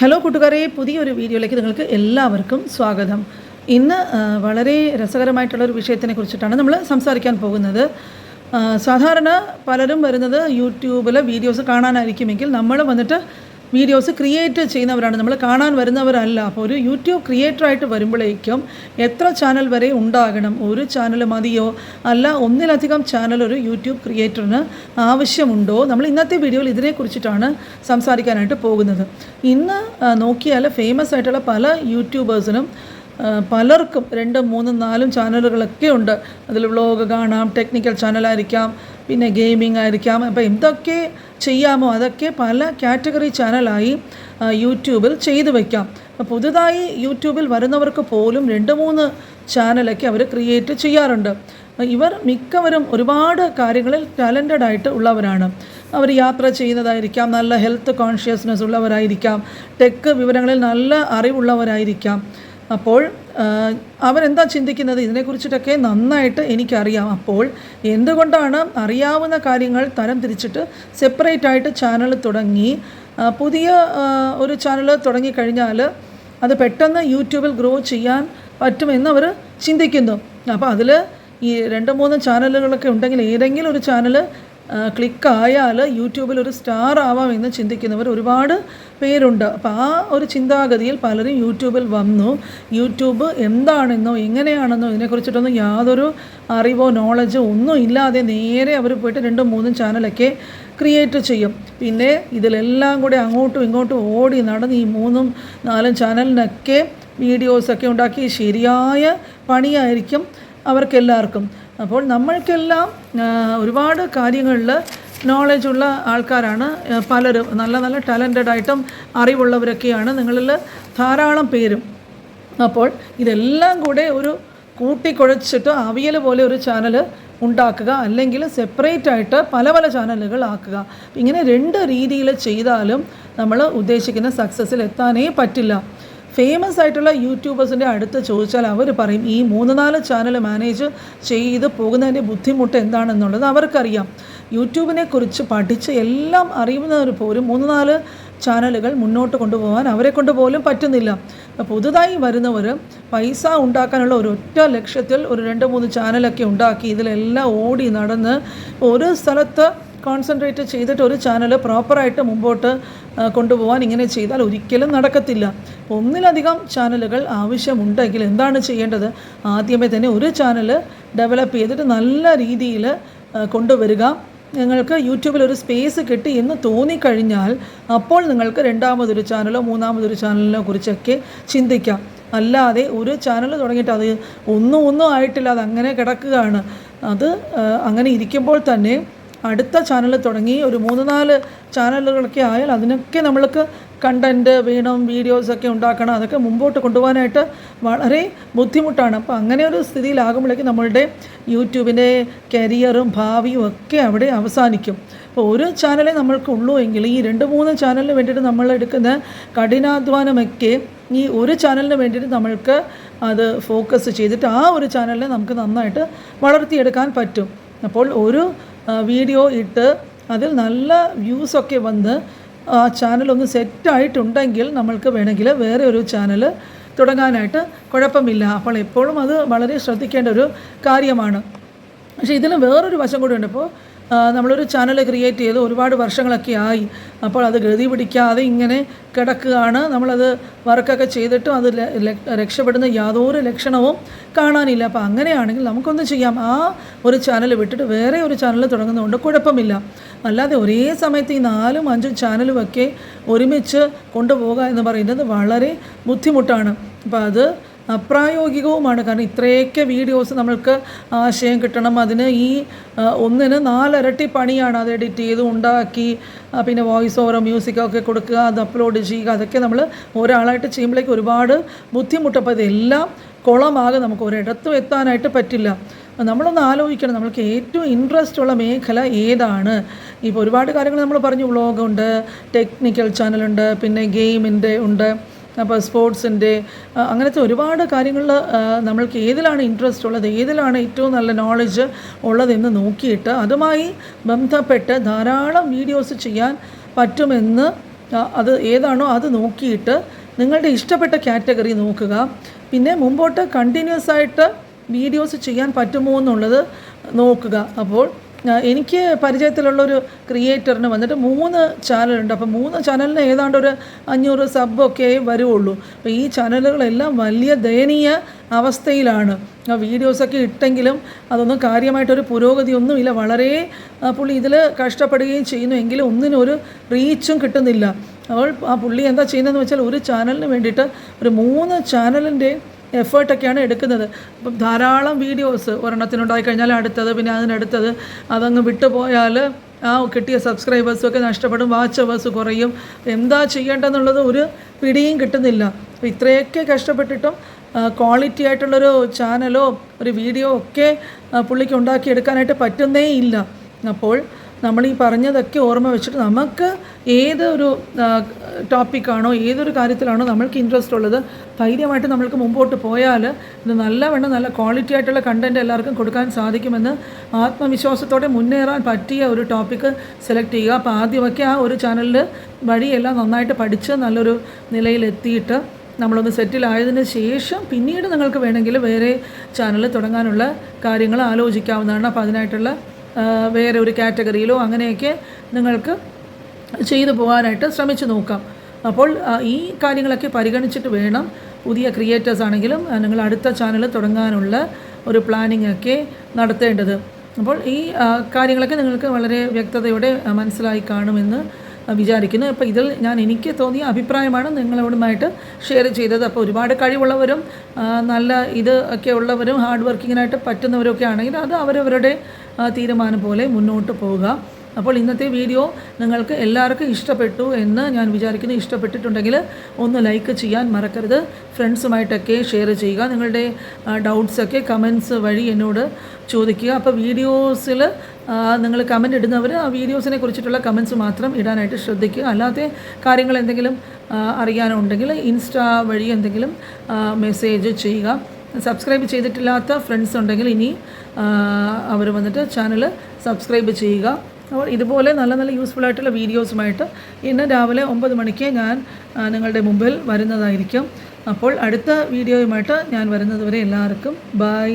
Hello കൂട്ടുകാരെ പുതിയൊരു വീഡിയോയിലേക്ക് നിങ്ങൾക്ക് എല്ലാവർക്കും സ്വാഗതം. ഇന്ന് വളരെ രസകരമായിട്ടുള്ള ഒരു വിഷയത്തിനെ കുറിച്ചിട്ടാണ് നമ്മൾ സംസാരിക്കാൻ പോകുന്നത്. സാധാരണ പലരും വരുന്നത് യൂട്യൂബിൽ വീഡിയോസ് കാണാനായിരിക്കുമെങ്കിൽ നമ്മൾ വന്നിട്ട് വീഡിയോസ് ക്രിയേറ്റ് ചെയ്യുന്നവരാണ്. നമ്മൾ കാണാൻ വരുന്നവരല്ല. അപ്പോൾ ഒരു യൂട്യൂബ് ക്രിയേറ്റർ ആയിട്ട് വരുമ്പോഴേക്കും എത്ര ചാനൽ വരെ ഉണ്ടാകണം? ഒരു ചാനൽ മതിയോ? അല്ല ഒന്നിലധികം ചാനൽ ഒരു യൂട്യൂബ് ക്രിയേറ്ററിന് ആവശ്യമുണ്ടോ? നമ്മൾ ഇന്നത്തെ വീഡിയോയിൽ ഇതിനെക്കുറിച്ചിട്ടാണ് സംസാരിക്കാനായിട്ട് പോകുന്നത്. ഇന്ന് നോക്കിയാൽ ഫേമസ് ആയിട്ടുള്ള പല യൂട്യൂബേഴ്സിനും പലർക്കും രണ്ടും മൂന്നും നാലും ചാനലുകളൊക്കെ ഉണ്ട്. അതിൽ വ്ളോഗ് കാണാം ടെക്നിക്കൽ ചാനലായിരിക്കാം പിന്നെ ഗെയിമിംഗ് ആയിരിക്കാം. അപ്പോൾ എന്തൊക്കെ ചെയ്യാമോ? അതൊക്കെ പല കാറ്റഗറി ചാനലായി യൂട്യൂബിൽ ചെയ്തു വയ്ക്കാം പുതുതായി യൂട്യൂബിൽ വരുന്നവർക്ക് പോലും രണ്ട് മൂന്ന് ചാനലൊക്കെ അവർ ക്രിയേറ്റ് ചെയ്യാറുണ്ട്. ഇവർ മിക്കവരും ഒരുപാട് കാര്യങ്ങളിൽ ടാലന്റഡ് ആയിട്ട് ഉള്ളവരാണ്. അവർ യാത്ര ചെയ്യുന്നതായിരിക്കാം നല്ല ഹെൽത്ത് കോൺഷ്യസ്നെസ് ഉള്ളവരായിരിക്കാം ടെക് വിവരങ്ങളിൽ നല്ല അറിവുള്ളവരായിരിക്കാം. അപ്പോൾ അവരെന്താ ചിന്തിക്കുന്നത്? ഇതിനെക്കുറിച്ചിട്ടൊക്കെ നന്നായിട്ട് എനിക്കറിയാം. അപ്പോൾ എന്തുകൊണ്ടാണ് അറിയാവുന്ന കാര്യങ്ങൾ തരം തിരിച്ചിട്ട് സെപ്പറേറ്റ് ആയിട്ട് ചാനൽ തുടങ്ങി? പുതിയ ഒരു ചാനൽ തുടങ്ങിക്കഴിഞ്ഞാൽ അത് പെട്ടെന്ന് യൂട്യൂബിൽ ഗ്രോ ചെയ്യാൻ പറ്റുമെന്ന് അവർ ചിന്തിക്കുന്നു. അപ്പോൾ അതിൽ ഈ രണ്ട് മൂന്ന് ചാനലുകളൊക്കെ ഉണ്ടെങ്കിൽ ഏതെങ്കിലും ഒരു ചാനൽ ക്ലിക്കായാൽ യൂട്യൂബിൽ ഒരു സ്റ്റാർ ആവാം എന്ന് ചിന്തിക്കുന്നവർ ഒരുപാട് പേരുണ്ട്. അപ്പോൾ ആ ഒരു ചിന്താഗതിയിൽ പലരും യൂട്യൂബിൽ വന്നു. യൂട്യൂബ് എന്താണെന്നോ എങ്ങനെയാണെന്നോ ഇതിനെക്കുറിച്ചിട്ടൊന്നും യാതൊരു അറിവോ നോളജോ ഒന്നും ഇല്ലാതെ നേരെ അവർ പോയിട്ട് രണ്ടും മൂന്നും ചാനലൊക്കെ ക്രിയേറ്റ് ചെയ്യും. പിന്നെ ഇതിലെല്ലാം കൂടെ അങ്ങോട്ടും ഇങ്ങോട്ടും ഓടി നടന്ന് ഈ മൂന്നും നാലും ചാനലിനൊക്കെ വീഡിയോസൊക്കെ ഉണ്ടാക്കി ശരിയായ പണിയായിരിക്കും അവർക്കെല്ലാവർക്കും. അപ്പോൾ നമ്മൾക്കെല്ലാം ഒരുപാട് കാര്യങ്ങളിൽ നോളജുള്ള ആൾക്കാരാണ് പലരും. നല്ല നല്ല ടാലന്റഡ് ആയിട്ടും അറിവുള്ളവരൊക്കെയാണ് നിങ്ങളിൽ ധാരാളം പേരും. അപ്പോൾ ഇതെല്ലാം കൂടെ ഒരു കൂട്ടിക്കുഴച്ചിട്ട് അവിയൽ പോലെ ഒരു ചാനൽ ഉണ്ടാക്കുക അല്ലെങ്കിൽ സെപ്പറേറ്റ് ആയിട്ട് പല പല ചാനലുകൾ ആക്കുക. ഇങ്ങനെ രണ്ട് രീതിയിൽ ചെയ്താലും നമ്മൾ ഉദ്ദേശിക്കുന്ന സക്സസ്സിൽ എത്താനേ പറ്റില്ല. ഫേമസ് ആയിട്ടുള്ള യൂട്യൂബേഴ്സിന്റെ അടുത്ത് ചോദിച്ചാൽ അവർ പറയും ഈ മൂന്ന് നാല് ചാനൽ മാനേജ് ചെയ്ത് പോകുന്നതിന്റെ ബുദ്ധിമുട്ട് എന്താണെന്നുള്ളത് അവർക്കറിയാം. യൂട്യൂബിനെ കുറിച്ച് പഠിച്ച് എല്ലാം അറിയുന്നവർ പോലും മൂന്ന് നാല് ചാനലുകൾ മുന്നോട്ട് കൊണ്ടുപോകാൻ അവരെ കൊണ്ട് പോലും പറ്റുന്നില്ല. പുതുതായി വരുന്നവർ പൈസ ഉണ്ടാക്കാനുള്ള ഒരു ഒറ്റ ലക്ഷ്യത്തിൽ ഒരു രണ്ട് മൂന്ന് ചാനലൊക്കെ ഉണ്ടാക്കി ഇതിലെല്ലാം ഓടി നടന്ന് ഒരു സ്ഥലത്ത് കോൺസെൻട്രേറ്റ് ചെയ്തിട്ട് ഒരു ചാനൽ പ്രോപ്പറായിട്ട് മുമ്പോട്ട് കൊണ്ടുപോകാൻ ഇങ്ങനെ ചെയ്താൽ ഒരിക്കലും നടക്കത്തില്ല. ഒന്നിലധികം ചാനലുകൾ ആവശ്യമുണ്ടെങ്കിൽ എന്താണ് ചെയ്യേണ്ടത്? ആദ്യമേ തന്നെ ഒരു ചാനൽ ഡെവലപ്പ് ചെയ്തിട്ട് നല്ല രീതിയിൽ കൊണ്ടുവരിക. നിങ്ങൾക്ക് യൂട്യൂബിൽ ഒരു സ്പേസ് കിട്ടി എന്ന് തോന്നിക്കഴിഞ്ഞാൽ അപ്പോൾ നിങ്ങൾക്ക് രണ്ടാമതൊരു ചാനലോ മൂന്നാമതൊരു ചാനലിനെ കുറിച്ചൊക്കെ ചിന്തിക്കാം. അല്ലാതെ ഒരു ചാനൽ തുടങ്ങിയിട്ട് അത് ഒന്നും ഒന്നും ആയിട്ടില്ല അത് അങ്ങനെ കിടക്കുകയാണ്. അത് അങ്ങനെ ഇരിക്കുമ്പോൾ തന്നെ അടുത്ത ചാനൽ തുടങ്ങി. ഒരു മൂന്ന് നാല് ചാനലുകളൊക്കെ ആയാൽ അതിനൊക്കെ നമ്മൾക്ക് കണ്ടന്റ് വീണം വീഡിയോസൊക്കെ ഉണ്ടാക്കണം. അതൊക്കെ മുമ്പോട്ട് കൊണ്ടുപോകാനായിട്ട് വളരെ ബുദ്ധിമുട്ടാണ്. അപ്പോൾ അങ്ങനെ ഒരു സ്ഥിതിയിലാകുമ്പോഴേക്കും നമ്മളുടെ യൂട്യൂബിന്റെ കരിയറും ഭാവിയും ഒക്കെ അവിടെ അവസാനിക്കും. അപ്പോൾ ഒരു ചാനലേ നമ്മൾക്ക് ഉള്ളൂ എങ്കിൽ ഈ രണ്ട് മൂന്ന് ചാനലിന് വേണ്ടിയിട്ട് നമ്മൾ എടുക്കുന്ന കഠിനാധ്വാനമൊക്കെ ഈ ഒരു ചാനലിന് വേണ്ടിയിട്ട് നമ്മൾക്ക് അത് ഫോക്കസ് ചെയ്തിട്ട് ആ ഒരു ചാനലിനെ നമുക്ക് നന്നായിട്ട് വളർത്തിയെടുക്കാൻ പറ്റും. അപ്പോൾ ഒരു വീഡിയോ ഇട്ട് അതിൽ നല്ല വ്യൂസൊക്കെ വന്ന് ആ ചാനലൊന്ന് സെറ്റായിട്ടുണ്ടെങ്കിൽ നമ്മൾക്ക് വേണമെങ്കിൽ വേറെ ഒരു ചാനൽ തുടങ്ങാനായിട്ട് കുഴപ്പമില്ല. അപ്പോൾ എപ്പോഴും അത് വളരെ ശ്രദ്ധിക്കേണ്ട ഒരു കാര്യമാണ്. പക്ഷേ ഇതിന് വേറൊരു വശം കൂടി ഉണ്ട്. ഇപ്പോൾ നമ്മളൊരു ചാനൽ ക്രിയേറ്റ് ചെയ്ത് ഒരുപാട് വർഷങ്ങളൊക്കെ ആയി. അപ്പോൾ അത് ഗതി പിടിക്കാതെ ഇങ്ങനെ കിടക്കുകയാണ്. നമ്മളത് വർക്കൊക്കെ ചെയ്തിട്ടും അത് രക്ഷപ്പെടുന്ന യാതൊരു ലക്ഷണവും കാണാനില്ല. അപ്പോൾ അങ്ങനെയാണെങ്കിൽ നമുക്കൊന്ന് ചെയ്യാം. ആ ഒരു ചാനൽ വിട്ടിട്ട് വേറെ ഒരു ചാനൽ തുടങ്ങുന്നതുകൊണ്ട് കുഴപ്പമില്ല. അല്ലാതെ ഒരേ സമയത്ത് ഈ നാലും അഞ്ചും ചാനലുമൊക്കെ ഒരുമിച്ച് കൊണ്ടുപോകുക എന്ന് പറയുന്നത് വളരെ ബുദ്ധിമുട്ടാണ്. അപ്പോൾ അത് അപ്രായോഗികവുമാണ്. കാരണം ഇത്രയൊക്കെ വീഡിയോസ് നമ്മൾക്ക് ആശയം കിട്ടണം. അതിന് ഈ ഒന്നിന് നാലരട്ടി പണിയാണ് അത് എഡിറ്റ് ചെയ്ത് ഉണ്ടാക്കി പിന്നെ വോയിസ് ഓവറോ മ്യൂസിക്കോ ഒക്കെ കൊടുക്കുക അത് അപ്ലോഡ് ചെയ്യുക അതൊക്കെ നമ്മൾ ഒരാളായിട്ട് ചെയ്യുമ്പോഴേക്ക് ഒരുപാട് ബുദ്ധിമുട്ടപ്പോൾ ഇതെല്ലാം കുളമാകെ നമുക്ക് ഒരിടത്തും എത്താനായിട്ട് പറ്റില്ല. നമ്മളൊന്ന് ആലോചിക്കണം. നമ്മൾക്ക് ഏറ്റവും ഇൻട്രസ്റ്റ് ഉള്ള മേഖല ഏതാണ്? ഇപ്പോൾ ഒരുപാട് കാര്യങ്ങൾ നമ്മൾ പറഞ്ഞു. വ്ളോഗുണ്ട് ടെക്നിക്കൽ ചാനലുണ്ട് പിന്നെ ഗെയിമിന്റെ ഉണ്ട്. അപ്പോൾ സ്പോർട്സിന്റെ അങ്ങനത്തെ ഒരുപാട് കാര്യങ്ങളിൽ നമ്മൾക്ക് ഏതിലാണ് ഇൻട്രസ്റ്റ് ഉള്ളത് ഏതിലാണ് ഏറ്റവും നല്ല നോളജ് ഉള്ളതെന്ന് നോക്കിയിട്ട് അതുമായി ബന്ധപ്പെട്ട് ധാരാളം വീഡിയോസ് ചെയ്യാൻ പറ്റുമെന്ന് അത് ഏതാണോ അത് നോക്കിയിട്ട് നിങ്ങളുടെ ഇഷ്ടപ്പെട്ട കാറ്റഗറി നോക്കുക. പിന്നെ മുമ്പോട്ട് കണ്ടിന്യൂസ് ആയിട്ട് വീഡിയോസ് ചെയ്യാൻ പറ്റുമോ എന്നുള്ളത് നോക്കുക. അപ്പോൾ എനിക്ക് പരിചയത്തിലുള്ളൊരു ക്രിയേറ്ററിന് വന്നിട്ട് മൂന്ന് ചാനലുണ്ട്. അപ്പോൾ മൂന്ന് ചാനലിന് ഏതാണ്ട് ഒരു അഞ്ഞൂറ് സബൊക്കെ വരുള്ളൂ അപ്പോൾ ഈ ചാനലുകളെല്ലാം വലിയ ദയനീയ അവസ്ഥയിലാണ്. വീഡിയോസൊക്കെ ഇട്ടെങ്കിലും അതൊന്നും കാര്യമായിട്ടൊരു പുരോഗതിയൊന്നുമില്ല. വളരെ പുള്ളി ഇതിൽ കഷ്ടപ്പെടുകയും ചെയ്യുന്നു. എങ്കിലും ഒന്നിനൊരു ഒരു റീച്ചും കിട്ടുന്നില്ല. അപ്പോൾ ആ പുള്ളി എന്താ ചെയ്യുന്നതെന്ന് വെച്ചാൽ ഒരു ചാനലിന് വേണ്ടിയിട്ട് ഒരു മൂന്ന് ചാനലിന്റെ എഫേർട്ടൊക്കെയാണ് എടുക്കുന്നത്. അപ്പം ധാരാളം വീഡിയോസ് ഒരെണ്ണത്തിനുണ്ടായി കഴിഞ്ഞാൽ അടുത്തത് പിന്നെ അതിനടുത്തത് അതങ്ങ് വിട്ടുപോയാൽ ആ കിട്ടിയ സബ്സ്ക്രൈബേഴ്സും ഒക്കെ നഷ്ടപ്പെടും വാച്ച് അവേഴ്സ് കുറയും. എന്താ ചെയ്യേണ്ടതെന്നുള്ളത് ഒരു പിടിയും കിട്ടുന്നില്ല. അപ്പോൾ ഇത്രയൊക്കെ കഷ്ടപ്പെട്ടിട്ടും ക്വാളിറ്റി ആയിട്ടുള്ളൊരു ചാനലോ ഒരു വീഡിയോ ഒക്കെ പുള്ളിക്ക് ഉണ്ടാക്കിയെടുക്കാനായിട്ട് പറ്റുന്നേ ഇല്ല. അപ്പോൾ നമ്മൾ ഈ പറഞ്ഞതൊക്കെ ഓർമ്മ വെച്ചിട്ട് നമുക്ക് ഏതൊരു ടോപ്പിക്കാണോ ഏതൊരു കാര്യത്തിലാണോ നമ്മൾക്ക് ഇൻട്രസ്റ്റ് ഉള്ളത് ധൈര്യമായിട്ട് നമ്മൾക്ക് മുമ്പോട്ട് പോയാൽ ഇത് നല്ലവണ്ണം നല്ല ക്വാളിറ്റി ആയിട്ടുള്ള കണ്ടന്റ് എല്ലാവർക്കും കൊടുക്കാൻ സാധിക്കുമെന്ന് ആത്മവിശ്വാസത്തോടെ മുന്നേറാൻ പറ്റിയ ഒരു ടോപ്പിക്ക് സെലക്ട് ചെയ്യുക. അപ്പോൾ ആദ്യമൊക്കെ ആ ഒരു ചാനലിൽ വഴിയെല്ലാം നന്നായിട്ട് പഠിച്ച് നല്ലൊരു നിലയിലെത്തിയിട്ട് നമ്മളൊന്ന് സെറ്റിൽ ആയതിന് ശേഷം പിന്നീട് നിങ്ങൾക്ക് വേണമെങ്കിൽ വേറെ ചാനൽ തുടങ്ങാനുള്ള കാര്യങ്ങൾ ആലോചിക്കാവുന്നതാണ്. അപ്പോൾ അതിനായിട്ടുള്ള വേറെ ഒരു കാറ്റഗറിയിലോ അങ്ങനെയൊക്കെ നിങ്ങൾക്ക് ചെയ്തു പോകാനായിട്ട് ശ്രമിച്ചു നോക്കാം. അപ്പോൾ ഈ കാര്യങ്ങളൊക്കെ പരിഗണിച്ചിട്ട് വേണം പുതിയ ക്രിയേറ്റേഴ്സ് ആണെങ്കിലും നിങ്ങൾ അടുത്ത ചാനൽ തുടങ്ങാനുള്ള ഒരു പ്ലാനിംഗ് ഒക്കെ നടത്തേണ്ടത്. അപ്പോൾ ഈ കാര്യങ്ങളൊക്കെ നിങ്ങൾക്ക് വളരെ വ്യക്തതയോടെ മനസ്സിലായി കാണുമെന്ന് വിചാരിക്കുന്നു. അപ്പോൾ ഇതിൽ ഞാൻ എനിക്ക് തോന്നിയ അഭിപ്രായമാണ് നിങ്ങളോടുമായിട്ട് ഷെയർ ചെയ്തത്. അപ്പോൾ ഒരുപാട് കഴിവുള്ളവരും നല്ല ഇത് ഒക്കെ ഉള്ളവരും ഹാർഡ് വർക്കിങ്ങിനായിട്ട് പറ്റുന്നവരൊക്കെ ആണെങ്കിൽ അത് അവരവരുടെ തീരുമാനം പോലെ മുന്നോട്ട് പോവുക. അപ്പോൾ ഇന്നത്തെ വീഡിയോ നിങ്ങൾക്ക് എല്ലാവർക്കും ഇഷ്ടപ്പെട്ടു എന്ന് ഞാൻ വിചാരിക്കുന്നു. ഇഷ്ടപ്പെട്ടിട്ടുണ്ടെങ്കിൽ ഒന്ന് ലൈക്ക് ചെയ്യാൻ മറക്കരുത്. ഫ്രണ്ട്സുമായിട്ടൊക്കെ ഷെയർ ചെയ്യുക. നിങ്ങളുടെ ഡൗട്ട്സൊക്കെ കമൻസ് വഴി എന്നോട് ചോദിക്കുക. അപ്പോൾ വീഡിയോസിൽ നിങ്ങൾ കമന്റ് ഇടുന്നവർ ആ വീഡിയോസിനെ കുറിച്ചിട്ടുള്ള കമൻസ് മാത്രം ഇടാനായിട്ട് ശ്രദ്ധിക്കുക. അല്ലാതെ കാര്യങ്ങൾ എന്തെങ്കിലും അറിയാനുണ്ടെങ്കിൽ ഇൻസ്റ്റാ വഴി എന്തെങ്കിലും മെസ്സേജ് ചെയ്യുക. സബ്സ്ക്രൈബ് ചെയ്തിട്ടില്ലാത്ത ഫ്രണ്ട്സ് ഉണ്ടെങ്കിൽ ഇനി അവർ വന്നിട്ട് ചാനൽ സബ്സ്ക്രൈബ് ചെയ്യുക. അപ്പോൾ ഇതുപോലെ നല്ല നല്ല യൂസ്ഫുൾ ആയിട്ടുള്ള വീഡിയോസുമായിട്ട് ഇന്ന് രാവിലെ ഒമ്പത് മണിക്ക് ഞാൻ നിങ്ങളുടെ മുമ്പിൽ വരുന്നതായിരിക്കും. അപ്പോൾ അടുത്ത വീഡിയോയുമായിട്ട് ഞാൻ വരുന്നതുവരെ എല്ലാവർക്കും ബൈ